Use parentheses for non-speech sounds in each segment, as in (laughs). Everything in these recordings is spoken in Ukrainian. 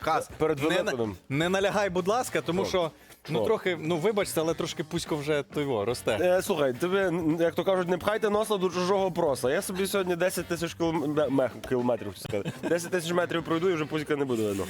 Хас, Перед не, на- не налягай, будь ласка, тому що ну Що? трохи, ну вибачте, але трошки пусько вже того росте. Е, слухай, н- як то кажуть, не пхайте носа до чужого проса. Я собі сьогодні 10 тисяч кілом- мех- кілометрів, хотів сказати. 10 тисяч метрів пройду і вже пузіка не буде видно.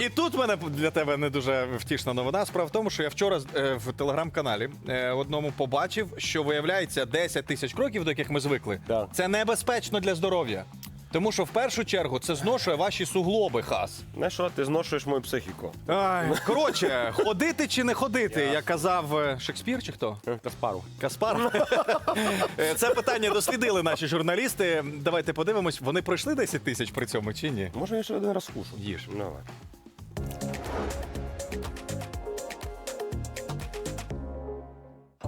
І, і тут в мене для тебе не дуже втішна новина. Справа в тому, що я вчора е, в телеграм-каналі е, одному побачив, що виявляється 10 тисяч кроків, до яких ми звикли. Так. Це небезпечно для здоров'я. Тому що в першу чергу це зношує ваші суглоби, хас. Не що, ти зношуєш мою психіку. Ай, (laughs) коротше, ходити чи не ходити, як казав е, Шекспір, чи хто? Е, Каспару. Каспар. Е, Це питання дослідили наші журналісти. Давайте подивимось, вони пройшли 10 тисяч при цьому чи ні? Може, я ще один раз кушу. Їж. Давай.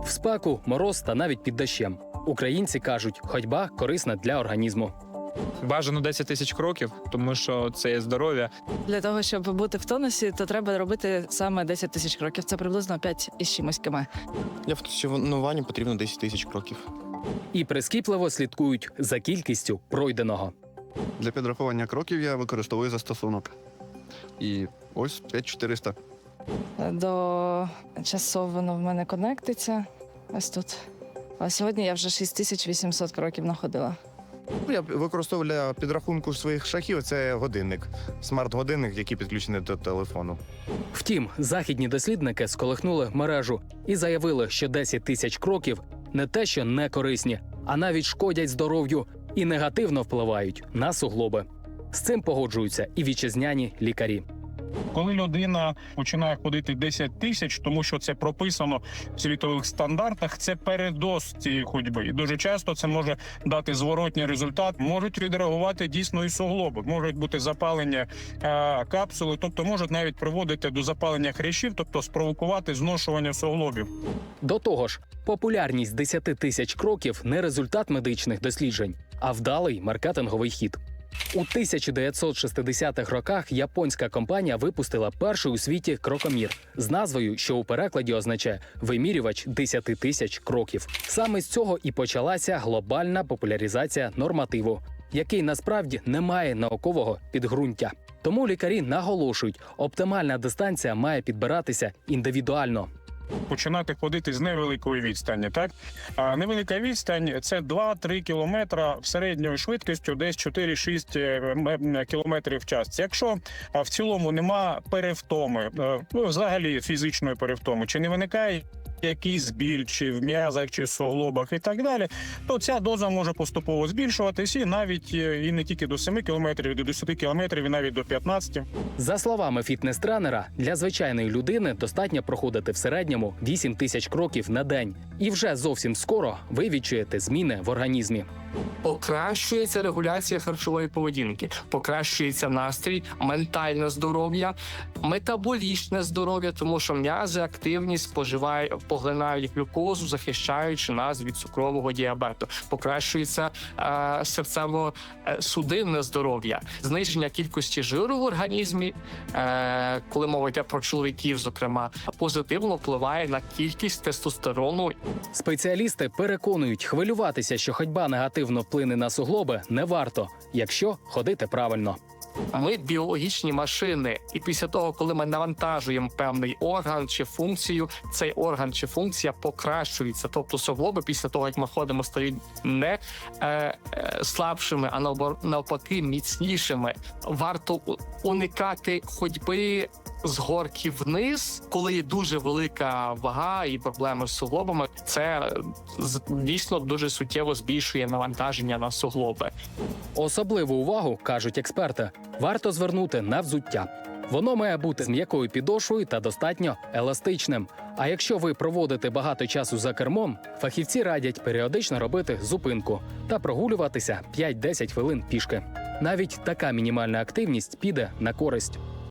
В спеку, мороз та навіть під дощем. Українці кажуть, ходьба корисна для організму. Бажано 10 тисяч кроків, тому що це є здоров'я. Для того, щоб бути в тонусі, то треба робити саме 10 тисяч кроків. Це приблизно 5 із чимось км. Для функціонування потрібно 10 тисяч кроків. І прискіпливо слідкують за кількістю пройденого. Для підрахування кроків я використовую застосунок. І ось 5400. До часов воно в мене конектиться. Ось тут. А сьогодні я вже 6800 кроків находила. Я використовую для підрахунку своїх шахів. Це годинник, смарт-годинник, який підключений до телефону. Втім, західні дослідники сколихнули мережу і заявили, що 10 тисяч кроків не те, що не корисні, а навіть шкодять здоров'ю і негативно впливають на суглоби. З цим погоджуються і вітчизняні лікарі. Коли людина починає ходити 10 тисяч, тому що це прописано в світових стандартах, це передоз цієї ходьби. І дуже часто це може дати зворотній результат. Можуть відреагувати дійсно і суглоби, можуть бути запалення е, капсули, тобто можуть навіть приводити до запалення хрящів, тобто спровокувати зношування суглобів. До того ж, популярність 10 тисяч кроків не результат медичних досліджень, а вдалий маркетинговий хід. У 1960-х роках японська компанія випустила перший у світі крокомір з назвою, що у перекладі означає вимірювач 10 тисяч кроків. Саме з цього і почалася глобальна популяризація нормативу, який насправді не має наукового підґрунтя. Тому лікарі наголошують, оптимальна дистанція має підбиратися індивідуально. Починати ходити з невеликої відстані. Так а невелика відстань це 2-3 кілометра середньою швидкістю, десь 4-6 е, кілометрів в час. Якщо в цілому нема перевтоми, е, ну взагалі фізичної перевтоми, чи не виникає. Якийсь біль чи в м'язах, чи в суглобах і так далі, то ця доза може поступово збільшуватись і навіть е, і не тільки до 7 кілометрів, і до 10 кілометрів, і навіть до 15. За словами фітнес-тренера, для звичайної людини достатньо проходити в середньому 8 тисяч кроків на день, і вже зовсім скоро ви відчуєте зміни в організмі. Покращується регуляція харчової поведінки, покращується настрій, ментальне здоров'я, метаболічне здоров'я, тому що м'язи активні споживають, поглинають глюкозу, захищаючи нас від цукрового діабету. Покращується е, серцево-судинне здоров'я, зниження кількості жиру в організмі, е, коли мова йде про чоловіків, зокрема, позитивно впливає на кількість тестостерону Спеціалісти переконують, хвилюватися, що ходьба негативно вплине на суглоби, не варто, якщо ходити правильно. Ми біологічні машини, і після того, коли ми навантажуємо певний орган чи функцію, цей орган чи функція покращується. Тобто суглоби після того, як ми ходимо, стають не е, е, слабшими, а навпаки, міцнішими. Варто уникати ходьби з горки вниз, коли є дуже велика вага і проблеми з суглобами. Це з- дійсно дуже суттєво збільшує навантаження на суглоби. Особливу увагу, кажуть експерти, варто звернути на взуття. Воно має бути з м'якою підошвою та достатньо еластичним. А якщо ви проводите багато часу за кермом, фахівці радять періодично робити зупинку та прогулюватися 5-10 хвилин пішки. Навіть така мінімальна активність піде на користь.